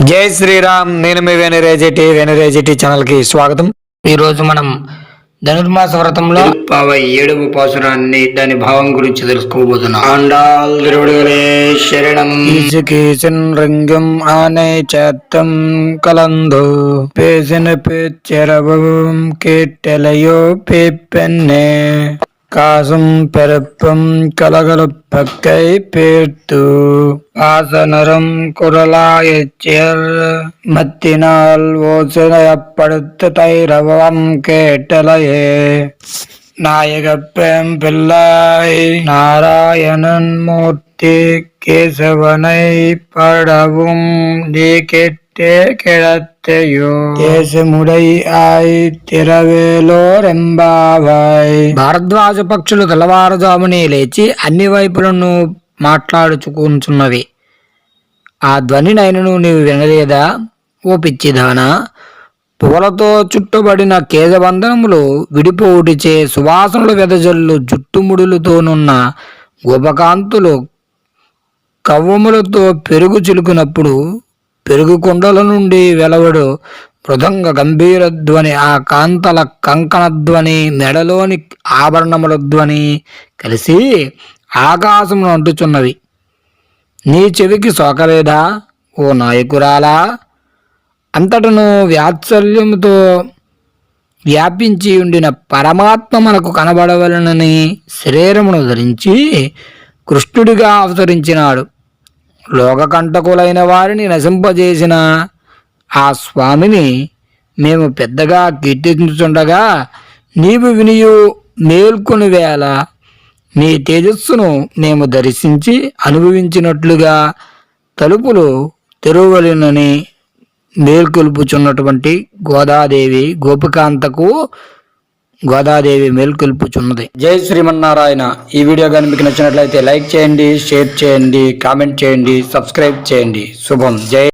జై శ్రీరామ్ నేను మీ వెనరేజెటి వెనరేజెటి ఛానల్కి స్వాగతం. ఈరోజు మనం ధనుర్మాస వ్రతంలో పావై ఏడుపు పాసురాన్ని దాని భావం గురించి తెలుసుకోబోతున్నాం. ఆండాల్ శరణం. ఈసుకీసన్ రంగం ఆనే చేత్తం కలందు. పేసిన పేచెరవం కేట్టెలయో పేపెన్నే. காசும் பெருப்பும் கலகலப்பக்கை பேர்த்து ஆசனரும் குரலாயச்சியர் மத்தினால் ஓசனையப்படுத்த தைரவம் கேட்டலையே. நாயகப்பெம் பிள்ளாய் நாராயணன் மூர்த்தி கேசவனை படவும் நீ கெட்டே భారద్వాజ పక్షులు తెల్లవారుజామునే లేచి అన్ని వైపులను మాట్లాడుచుకుంటున్నవి ఆ ధ్వని నైనను నీవు వినలేదా ఓ పిచ్చిదానా పూలతో చుట్టుబడిన కేజబంధనములు విడిపోటిచే సువాసనలు వెదజల్లు జుట్టుముడులతోనున్న గోపకాంతులు కవ్వములతో పెరుగు చిలుకునప్పుడు పెరుగు కుండల నుండి వెలవడు మృదంగ గంభీర ధ్వని ఆ కాంతల కంకణ ధ్వని మెడలోని ఆభరణముల ధ్వని కలిసి ఆకాశమును అంటుచున్నవి. నీ చెవికి సోకలేదా? ఓ నాయకురాలా! అంతటను వ్యాత్సల్యముతో వ్యాపించి ఉండిన పరమాత్మ మనకు కనబడవలనని శరీరమును ధరించి కృష్ణుడిగా అవతరించినాడు. లోకకంటకులైన వారిని నశింపజేసిన ఆ స్వామిని మేము పెద్దగా కీర్తించుండగా నీవు వినియు మేల్కొని వేళ నీ తేజస్సును మేము దర్శించి అనుభవించినట్లుగా తలుపులు తెరవలనని మేల్కొల్పుచున్నటువంటి గోదాదేవి గోపికాంతకు గోదాదేవి మేల్కొల్పుచున్నది. జై శ్రీమన్నారాయణ. ఈ వీడియో కానీ మీకు నచ్చినట్లయితే లైక్ చేయండి షేర్ చేయండి కామెంట్ చేయండి సబ్స్క్రైబ్ చేయండి. శుభం. జై